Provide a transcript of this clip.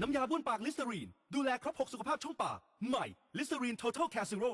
น้ำยาบ้วนปากลิสเตอรีน ดูแลครบ 6 สุขภาพช่องปาก ใหม่ลิสเตอรีน Total Care Zero